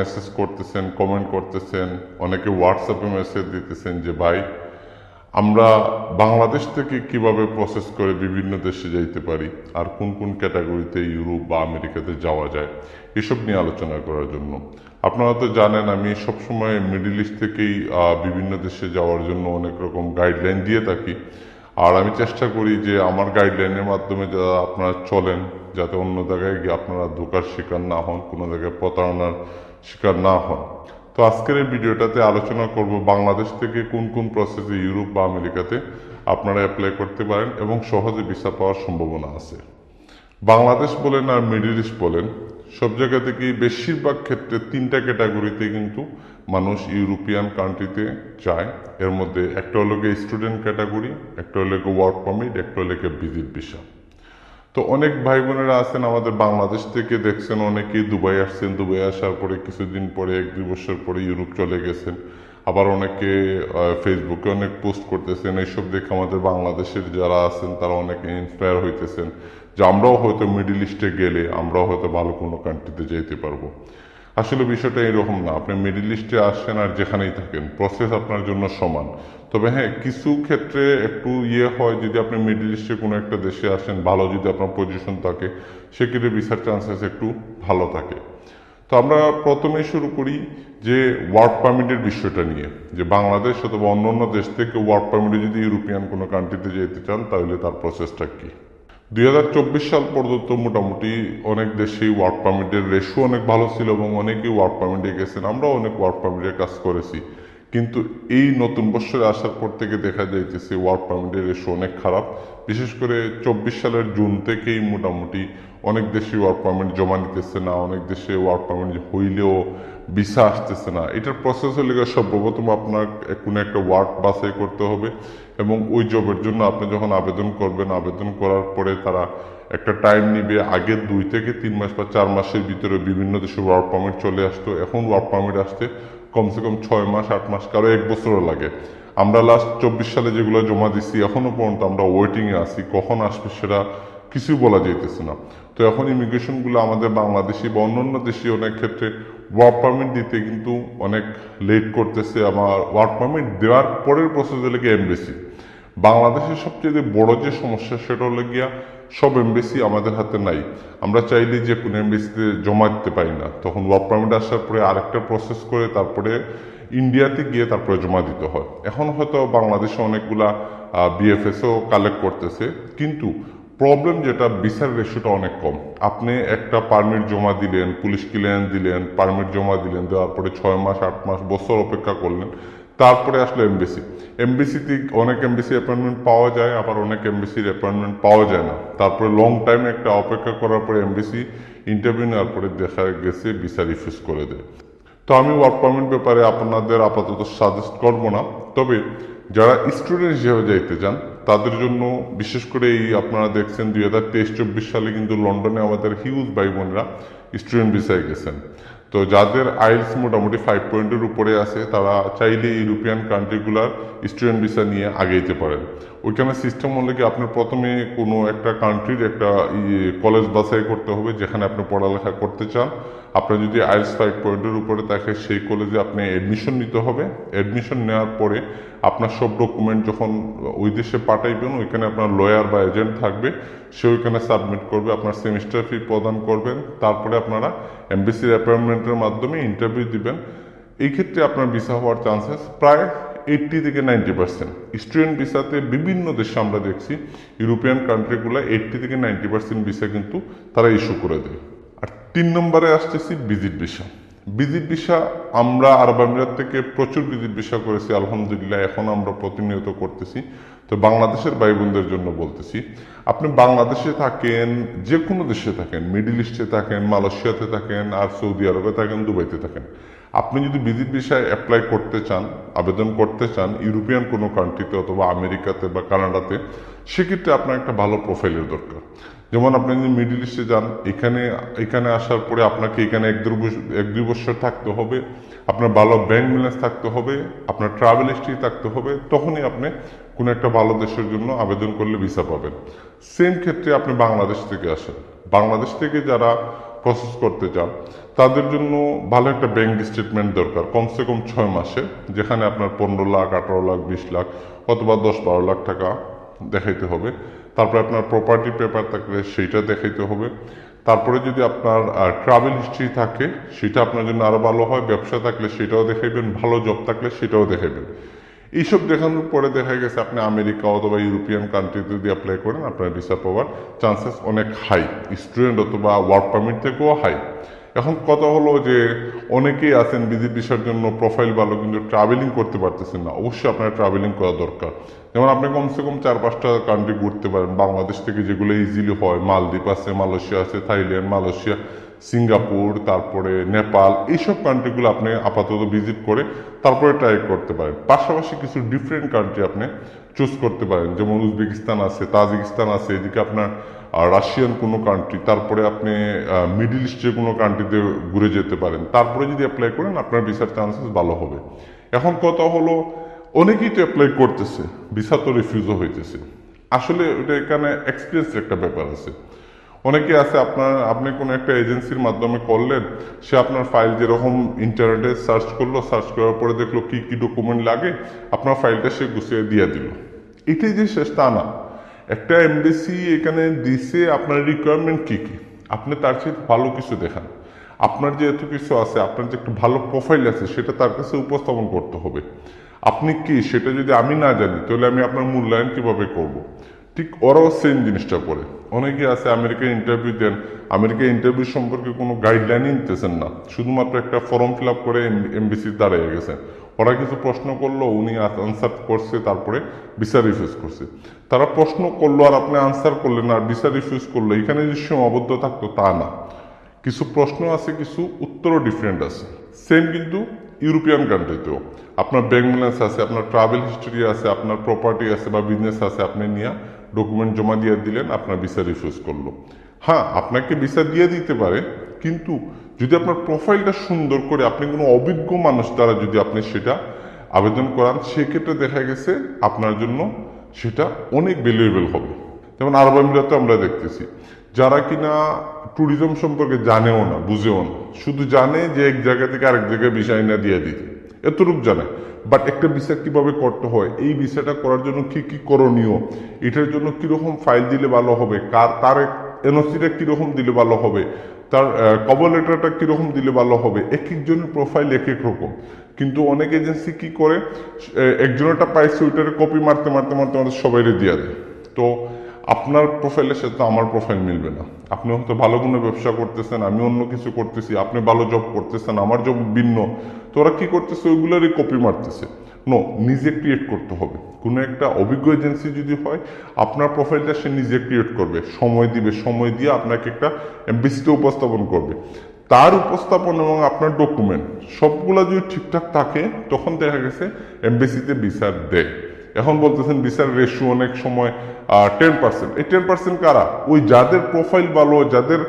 Message করতেছেন comment করতেছেন, অনেকে হোয়াটসঅ্যাপে মেসেজ দিতেছেন যে, ভাই, আমরা বাংলাদেশ থেকে কীভাবে প্রসেস করে বিভিন্ন দেশে যাইতে পারি? আর কোন কোন ক্যাটাগরিতে ইউরোপ বা আমেরিকাতে যাওয়া যায়? এসব নিয়ে আলোচনা করার জন্য। আপনারা তো জানেন, আমি সবসময় মিডিল ইস্ট থেকেই বিভিন্ন দেশে যাওয়ার জন্য অনেক রকম গাইডলাইন দিয়ে থাকি। আর আমি চেষ্টা করি যে, আমার গাইডলাইনের মাধ্যমে যারা আপনারা চলেন, যাতে অন্য জায়গায় গিয়ে আপনারা ধোকার শিকার না হন, কোনো জায়গায় প্রতারণার শিকার না হন। তো আজকের এই ভিডিওটাতে আলোচনা করব বাংলাদেশ থেকে কোন কোন প্রসেসে ইউরোপ বা আমেরিকাতে আপনারা অ্যাপ্লাই করতে পারেন এবং সহজে ভিসা পাওয়ার সম্ভাবনা আছে। বাংলাদেশ বলেন আর মিডিল ইস্ট বলেন, সব জায়গা থেকেই বেশিরভাগ ক্ষেত্রে তিনটা ক্যাটাগরিতে কিন্তু মানুষ ইউরোপিয়ান কান্ট্রিতে যায়। এর মধ্যে একটা হলো স্টুডেন্ট ক্যাটাগরি একটা হলো ওয়ার্ক পারমিট একটা হলো ভিজিট ভিসা তো অনেক ভাই বোনেরা আছেন আমাদের বাংলাদেশ থেকে, দেখছেন অনেকেই দুবাই আসছেন, দুবাই আসার পরে কিছুদিন পরে, এক দুই বছর পরে ইউরোপ চলে গেছেন। আবার অনেকে ফেসবুকে অনেক পোস্ট করতেছেন, এইসব দেখে আমাদের বাংলাদেশের যারা আছেন, তারা অনেকে ইন্সপায়ার হইতেছেন যে আমরাও হয়তো মিডিল ইস্টে গেলে আমরাও হয়তো ভালো কোনো কান্ট্রিতে যেতে পারব। আসলে বিষয়টা এরকম না। আপনি মিডিল ইস্টে আসেন আর যেখানেই থাকেন প্রসেস আপনার জন্য সমান। তবে হ্যাঁ কিছু ক্ষেত্রে একটু ইয়ে হয় যদি আপনি মিডিল ইস্টে কোনো একটা দেশে আসেন, ভালো যদি আপনার পজিশন থাকে, সেক্ষেত্রে ভিসার চান্সেস একটু ভালো থাকে। তো আমরা প্রথমে শুরু করি যে ওয়ার্ক পারমিটের বিষয়টা নিয়ে। যে বাংলাদেশ অথবা অন্য অন্য দেশ থেকে ওয়ার্ক পারমিটে যদি ইউরোপিয়ান কোনো কান্ট্রিতে যেতে চান, তাহলে তার প্রসেসটা কী? দুই সাল পর্যন্ত মোটামুটি অনেক দেশেই ওয়ার্ক পারমিটের রেশো অনেক ভালো ছিল এবং অনেকেই ওয়ার্ক পারমিটে গেছেন। আমরাও অনেক ওয়ার্ক পারমিটের কাজ করেছি। কিন্তু এই নতুন বছরে আসার পর থেকে দেখা যাইতেছে ওয়ার্ক পারমিটের রেশো অনেক খারাপ। বিশেষ করে চব্বিশ সালের জুন থেকেই মোটামুটি অনেক দেশে ওয়ার্ক পারমিট জমা নিতেছে না, অনেক দেশে ওয়ার্ক পারমিট হইলেও ভিসা আসতেছে না। এটার প্রসেস হলে সর্বপ্রথম আপনার কোনো একটা ওয়ার্ক বাছাই করতে হবে এবং ওই জবের জন্য আপনি যখন আবেদন করবেন, আবেদন করার পরে তারা একটা টাইম নিবে। আগে দুই থেকে তিন মাস বা চার মাসের ভিতরে বিভিন্ন দেশে ওয়ার্ক পারমিট চলে আসতো। এখন ওয়ার্ক পারমিট আসতে কমসে কম ছয় মাস, আট মাস, কারও এক বছরও লাগে। আমরা লাস্ট চব্বিশ সালে যেগুলো জমা দিচ্ছি এখনও পর্যন্ত আমরা ওয়েটিংয়ে আছি। কখন আসবে সেটা কিছুই বলা যাইতেছে না। তো এখন ইমিগ্রেশনগুলো আমাদের বাংলাদেশি বা অন্যান্য দেশে অনেক ক্ষেত্রে ওয়ার্ক পারমিট দিতে কিন্তু অনেক লেট করতেছে। আমার ওয়ার্ক পারমিট দেওয়ার পরের প্রসেস হলে গিয়ে এমবেসি বাংলাদেশের সবচেয়ে বড় যে সমস্যা সেটা হলো গিয়া সব এমবেসি আমাদের হাতে নাই। আমরা চাইলে যে কোনো এমবেসিতে জমা দিতে পারি না। তখন ওয়ার্ক পারমিট আসার পরে আরেকটা প্রসেস করে তারপরে ইন্ডিয়াতে গিয়ে তারপরে জমা দিতে হয়। এখন হয়তো বাংলাদেশে অনেকগুলা বিএফএসও কালেক্ট করতেছে। কিন্তু প্রবলেম যেটা বিচার রেশিওটা অনেক কম। আপনি একটা পারমিট জমা দিলেন পুলিশ ক্লিয়ারেন্স দিলেন পারমিট জমা দিলেন, দেওয়ার পরে ছয় মাস, আট মাস, বছর অপেক্ষা করলেন, তারপরে আসলো এমবিসি এমবিসিতে অনেক এমবিসি অ্যাপয়েন্টমেন্ট পাওয়া যায়, আবার অনেক এমবিসির অ্যাপয়েন্টমেন্ট পাওয়া যায় না। তারপরে লং টাইম একটা অপেক্ষা করার পরে এমবিসি ইন্টারভিউ নেওয়ার পরে দেখা গেছে ভিসা রিফিউজ করে দেয়। তো আমি ওয়ার্ক পারমিট ব্যাপারে আপনাদের আপাতত সাজেস্ট করব না। তবে যারা স্টুডেন্ট হিসেবে যাইতে চান তাদের জন্য, বিশেষ করে এই আপনারা দেখছেন দুই হাজার তেইশ চব্বিশ সালে কিন্তু লন্ডনে আমাদের হিউজ ভাই বোনেরা স্টুডেন্ট ভিসায় গেছেন। তো যাদের আইলস মোটামুটি ফাইভ পয়েন্টের উপরে আছে, তারা চাইলে ইউরোপিয়ান কান্ট্রিগুলার স্টুডেন্ট ভিসা নিয়ে আগে যেতে পারেন। ওইখানে সিস্টেম কি আপনার প্রথমে কোনো একটা কান্ট্রির একটা কলেজ বাছাই করতে হবে, যেখানে আপনি পড়ালেখা করতে চান। আপনার যদি আইএলস ফাইভ পয়েন্টের উপরে থাকে, সেই কলেজে আপনি অ্যাডমিশন নিতে হবে। অ্যাডমিশন নেওয়ার পরে আপনার সব ডকুমেন্ট যখন ওই দেশে পাঠাইবেন, ওইখানে আপনার লয়ার বা এজেন্ট থাকবে। সে ওইখানে সাবমিট করবে, আপনার সেমিস্টার ফি প্রদান করবেন। তারপরে আপনারা এমবিসির অ্যাপয়েন্টমেন্টের মাধ্যমে ইন্টারভিউ দিবেন। এই ক্ষেত্রে আপনার ভিসা হওয়ার চান্সেস প্রায় এইট্টি থেকে নাইনটি পার্সেন্ট স্টুডেন্ট ভিসাতে বিভিন্ন দেশে আমরা দেখছি ইউরোপিয়ান কান্ট্রিগুলো এইট্টি থেকে নাইনটি পার্সেন্ট ভিসা কিন্তু তারা ইস্যু করে দেয়। আর তিন নম্বরে আসতেছি ভিজিট ভিসা ভিজিট ভিসা আমরা আরব আমিরাত থেকে প্রচুর ভিজিট ভিসা করেছি, আলহামদুলিল্লাহ, এখন আমরা প্রতিনিয়ত করতেছি। তো বাংলাদেশের ভাই বোনদের জন্য বলতেছি, আপনি বাংলাদেশে থাকেন যে কোনো দেশে থাকেন মিডিল ইস্টে থাকেন মালয়েশিয়াতে থাকেন, আর সৌদি আরবে থাকেন দুবাইতে থাকেন। আপনি যদি ভিজিট ভিসায় অ্যাপ্লাই করতে চান, আবেদন করতে চান, ইউরোপিয়ান কোনো কান্ট্রিতে অথবা আমেরিকাতে বা কানাডাতে, সেক্ষেত্রে আপনার একটা ভালো প্রোফাইলের দরকার। যেমন আপনি যদি মিডিল ইস্টে যান, এখানে এখানে আসার পরে আপনাকে এখানে এক দু এক দুই বছর থাকতে হবে, আপনার ভালো ব্যাংক ব্যালেন্স থাকতে হবে, আপনার ট্রাভেল হিস্ট্রি থাকতে হবে, তখনই আপনি কোনো একটা ভালো দেশের জন্য আবেদন করলে ভিসা পাবেন। সেম ক্ষেত্রে আপনি বাংলাদেশ থেকে আসেন। বাংলাদেশ থেকে যারা প্রসেস করতে চান, তাদের জন্য ভালো একটা ব্যাংক স্টেটমেন্ট দরকার। কমসে কম ছয় মাসে, যেখানে আপনার পনেরো লাখ, আঠারো লাখ, বিশ লাখ অথবা দশ বারো লাখ টাকা দেখাইতে হবে। তারপরে আপনার প্রপার্টি পেপার থাকলে সেইটা দেখাইতে হবে। তারপরে যদি আপনার ট্রাভেল হিস্ট্রি থাকে, সেটা আপনার জন্য আরও ভালো হয়। ব্যবসা থাকলে সেটাও দেখাইবেন, ভালো জব থাকলে সেটাও দেখাইবেন। এইসব দেখানোর পরে দেখা গেছে আপনি আমেরিকা অথবা ইউরোপিয়ান কান্ট্রিতে যদি অ্যাপ্লাই করেন, আপনার ভিসা পাওয়ার চান্সেস অনেক হাই স্টুডেন্ট অথবা ওয়ার্ক পারমিট থেকেও হাই এখন কথা হলো যে অনেকেই আছেন বিদেশ ভিসার জন্য প্রোফাইল ভালো কিন্তু ট্রাভেলিং করতে পারতেছেন না। অবশ্যই আপনার ট্রাভেলিং করা দরকার। যেমন আপনি কমসে কম চার পাঁচটা কান্ট্রি ঘুরতে পারেন। বাংলাদেশ থেকে যেগুলো ইজিলি হয়, মালদ্বীপ আছে, মালয়েশিয়া আছে, থাইল্যান্ড, মালয়েশিয়া, সিঙ্গাপুর, তারপরে নেপাল, এইসব কান্ট্রিগুলো আপনি আপাতত ভিজিট করে তারপরে ট্রাই করতে পারেন। পাশাপাশি কিছু ডিফারেন্ট কান্ট্রি আপনি চুজ করতে পারেন। যেমন উজবেকিস্তান আছে, তাজিকিস্তান আছে, এদিকে আপনার রাশিয়ান কোনো কান্ট্রি তারপরে আপনি মিডিল ইস্টের কোনো কান্ট্রিতে ঘুরে যেতে পারেন। তারপরে যদি অ্যাপ্লাই করেন, আপনার ভিসার চান্সেস ভালো হবে। এখন কথা হলো অনেকেই তো অ্যাপ্লাই করতেছে ভিসা তো রিফিউজও হইতেছে। আসলে ওটা এখানে এক্সপিরিয়েন্স একটা ব্যাপার আছে। অনেকে আছে, আপনার, আপনি কোনো একটা এজেন্সির মাধ্যমে করলেন, সে আপনার ফাইল যেরকম ইন্টারনেটে সার্চ করল সার্চ করার পরে দেখল কি কি ডকুমেন্ট লাগে, আপনার ফাইলটা সে গুছিয়ে দিয়ে দিল। এটাই যে শেষ তা না। একটা এমবিসি এখানে দিছে আপনার রিকোয়ারমেন্ট কি কি? আপনি তার চেয়ে ভালো কিছু দেখান। আপনার যে এত কিছু আছে, আপনার যে একটা ভালো প্রোফাইল আছে, সেটা তার কাছে উপস্থাপন করতে হবে। আপনি কি সেটা যদি আমি না জানি, তাহলে আমি আপনার মূল্যায়ন কীভাবে করব। ঠিক ওরাও সেম জিনিসটা করে। অনেকে আছে আমেরিকায় ইন্টারভিউ দেন আমেরিকা ইন্টারভিউ সম্পর্কে কোনো গাইডলাইনই নিতেছেন না। শুধুমাত্র একটা ফর্ম ফিল আপ করে এমবিসির দাঁড়িয়ে গেছেন। ওরা কিছু প্রশ্ন করল, উনি আনসার করছে, তারপরে ভিসা রিফিউজ করছে। তারা প্রশ্ন করল আর আপনি আনসার করলেন আর ভিসা রিফিউজ করল। এখানে যে সীমাবদ্ধ থাকতো তা না। কিছু প্রশ্ন আছে, কিছু উত্তরও ডিফারেন্ট আছে। সেম কিন্তু ইউরোপিয়ান কান্ট্রিতেও আপনার ব্যাংক ব্যালেন্স আছে, আপনার ট্রাভেল হিস্টোরি আছে, আপনার প্রপার্টি আছে বা বিজনেস আছে, আপনি নিয়ে ডকুমেন্ট জমা দিয়ে দিলেন, আপনার ভিসা রিফিউজ করল। হ্যাঁ আপনাকে ভিসা দিয়ে দিতে পারে, কিন্তু যদি আপনার প্রোফাইলটা সুন্দর করে, আপনি কোনো অভিজ্ঞ মানুষ দ্বারা যদি আপনি সেটা আবেদন করান, সেক্ষেত্রে দেখা গেছে আপনার জন্য সেটা অনেক ভ্যালুয়েবল হবে। যেমন আরব আমিরাতে আমরা দেখতেছি। যারা কিনা ট্যুরিজম সম্পর্কে জানেও না, বুঝেও না, শুধু জানে যে এক জায়গা থেকে আরেক জায়গায় ভিসা না দিয়ে দিতে, এতটুকু জানে। বাট একটা ভিসা কীভাবে করতে হয়, এই ভিসাটা করার জন্য কি কি করণীয়, এটার জন্য কীরকম ফাইল দিলে ভালো হবে, কার, তার এনওসিটা কীরকম দিলে ভালো হবে, তার কবর লেটারটা কীরকম দিলে ভালো হবে এক একজনের প্রোফাইল এক এক রকম। কিন্তু অনেক এজেন্সি কি করে একজনেরটা পাইছে ওইটারে কপি মারতে মারতে মারতে মারতে সবাইরে দিয়ে দেয়। তো আপনার প্রোফাইলের সাথে আমার প্রোফাইল মিলবে না। আপনি হয়তো ভালো কোনো ব্যবসা করতেছেন, আমি অন্য কিছু করতেছি, আপনি ভালো জব করতেছেন, আমার জব ভিন্ন। তো ওরা কী করতেছে? ওইগুলোরই কপি মারতেছে। নো নিজে ক্রিয়েট করতে হবে। কোনো একটা অভিজ্ঞ এজেন্সি যদি হয়, আপনার প্রোফাইলটা সে নিজে ক্রিয়েট করবে। সময় দিবে, সময় দিয়ে আপনাকে একটা এমবিসিতে উপস্থাপন করবে। তার উপস্থাপন এবং আপনার ডকুমেন্ট সবগুলা যদি ঠিকঠাক থাকে, তখন দেখা গেছে এমবিসিতে বিচার দেয়। এখন বলতেছেন বিচার রেশু অনেক সময় টেন পার্সেন্ট এই টেন পার্সেন্ট কারা? ওই যাদের প্রোফাইল ভালো, যাদের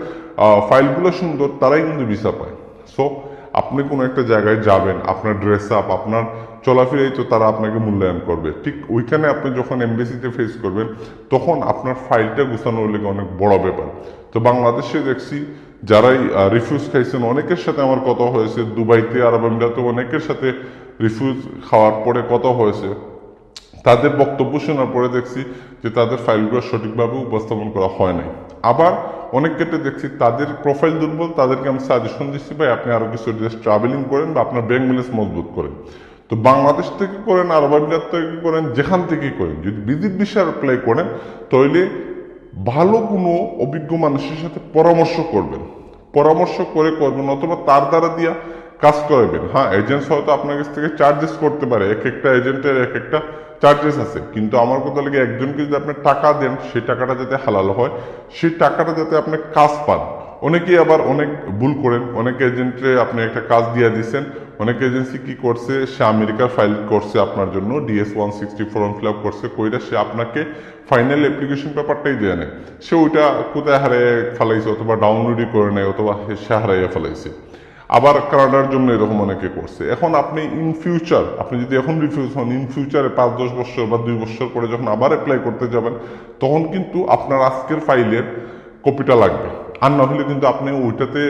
ফাইলগুলো সুন্দর, তারাই কিন্তু ভিসা পায়। সো আপনি কোনো একটা জায়গায় যাবেন, আপনার ড্রেস আপ আপনার চলাফেরাই তো, তারা আপনাকে মূল্যায়ন করবে। ঠিক ওইখানে আপনি যখন এমবিসিতে ফেস করবেন, তখন আপনার ফাইলটা গুছানোর লেগে অনেক বড় ব্যাপার। তো বাংলাদেশে দেখছি, যারাই রিফিউজ খাইছেন, অনেকের সাথে আমার কথা হয়েছে। দুবাইতে, আরব আমিরাতে অনেকের সাথে রিফিউজ খাওয়ার পরে কথা হয়েছে। তাদের বক্তব্য শোনার পরে দেখছি যে তাদের ফাইলগুলো সঠিকভাবে উপস্থাপন করা হয় নাই। আবার অনেক ক্ষেত্রে দেখছি তাদের প্রোফাইল দুর্বল, তাদেরকে আমি সাজেশন দিচ্ছি, ভাই, আপনি আরও কিছু দেশ ট্রাভেলিং করেন বা আপনার ব্যাংক ব্যালেন্স মজবুত করেন। তো বাংলাদেশ থেকে করেন, আরব আমিরাত থেকে করেন, যেখান থেকেই করেন, যদি বিদ্যুৎ বিষয়ে অ্যাপ্লাই করেন, তাহলে ভালো কোনো অভিজ্ঞ মানুষের সাথে পরামর্শ করবেন। পরামর্শ করে করবেন, অথবা তার দ্বারা দিয়া কাজ করাবেন। হ্যাঁ এজেন্টস হয়তো আপনার কাছ থেকে চার্জেস করতে পারে, এক একটা এজেন্টের এক একটা চার্জেস আছে। কিন্তু আমার কথা লাগে একজনকে যদি আপনি টাকা দেন, সেই টাকাটা যাতে হালাল হয়, সেই টাকাটা যাতে আপনি কাজ পান। অনেকেই আবার অনেক ভুল করেন। অনেক এজেন্টে আপনি একটা কাজ দিয়ে দিচ্ছেন অনেক এজেন্সি কি করছে, সে আমেরিকার ফাইল করছে আপনার জন্য, DS one sixty form fill up করছে, কইরা সে আপনাকে ফাইনাল অ্যাপ্লিকেশন পেপারটাই দিয়ে নেয় সে ওইটা কোথায় হারিয়ে ফেলাইছে অথবা ডাউনলোডই করে নেয় অথবা সে হারাইয়া ফেলাইছে। আবার কানাডার জন্য এরকম অনেকে করছে। এখন আপনি ইন ফিউচার আপনি যদি এখন রিফিউজ হন ইন ফিউচারে পাঁচ, দশ বছর বা দুই বছর পরে যখন আবার অ্যাপ্লাই করতে যাবেন, তখন কিন্তু আপনার আজকের ফাইলের কপিটা লাগবে। আর না হলে কিন্তু আপনি ওইটাতে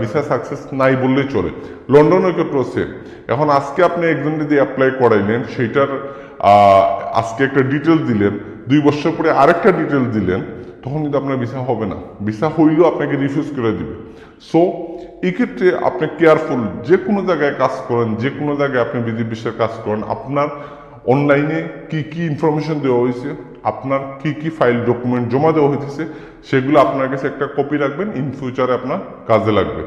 ভিসা সাকসেস নাই বললেই চলে। লন্ডনের ক্ষেত্রেও সেম এখন আজকে আপনি একজন যদি অ্যাপ্লাই করাইলেন, সেইটার আজকে একটা ডিটেল দিলেন, দুই বছর পরে আরেকটা ডিটেল দিলেন তখন কিন্তু আপনার ভিসা হবে না। ভিসা হইলেও আপনাকে রিফিউজ করে দিবে। সো এক্ষেত্রে আপনি কেয়ারফুল যে কোনো জায়গায় কাজ করেন, যে কোনো জায়গায় আপনি বিধি বিশ্বের কাজ করেন, আপনার অনলাইনে কি কি ইনফরমেশন দেওয়া হয়েছে, আপনার কি কি ফাইল ডকুমেন্ট জমা দেওয়া হয়েছে সেগুলো আপনার কাছে একটা কপি রাখবেন ইন ফিউচারে আপনার কাজে লাগবে।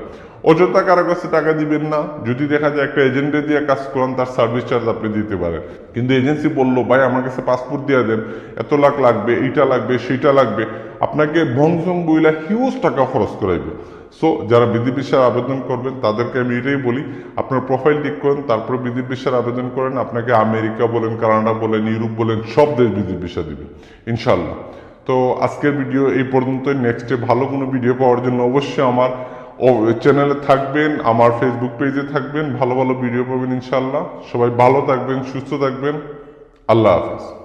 অযথা কারও কাছে টাকা দিবেন না। যদি দেখা যায় একটা এজেন্টে দিয়ে কাজ করেন, তার সার্ভিস চার্জ আপনি দিতে পারেন। কিন্তু এজেন্সি বলল, ভাই, আমার কাছে পাসপোর্ট দিয়ে দেন। এত লাখ লাগবে, এইটা লাগবে, সেইটা লাগবে। আপনাকে বংশং বইলা হিউজ টাকা খরচ করাইবে। সো যারা বিধি বিষয়ের আবেদন করবেন, তাদেরকে আমি এটাই বলি, আপনার প্রোফাইল ঠিক করেন, তারপর বিধি বিষয়ের আবেদন করেন। আপনাকে আমেরিকা বলেন, কানাডা বলেন, ইউরোপ বলেন, সব দেশ বিধি বিষয় দিবে ইনশাল্লাহ তো আজকের ভিডিও এই পর্যন্তই। নেক্সটে ভালো কোনো ভিডিও পাওয়ার জন্য অবশ্যই আমার চ্যানেলে থাকবেন, আমার ফেসবুক পেজে থাকবেন, ভালো ভালো ভিডিও পাবেন ইনশাল্লাহ সবাই ভালো থাকবেন, সুস্থ থাকবেন। আল্লাহ হাফিজ।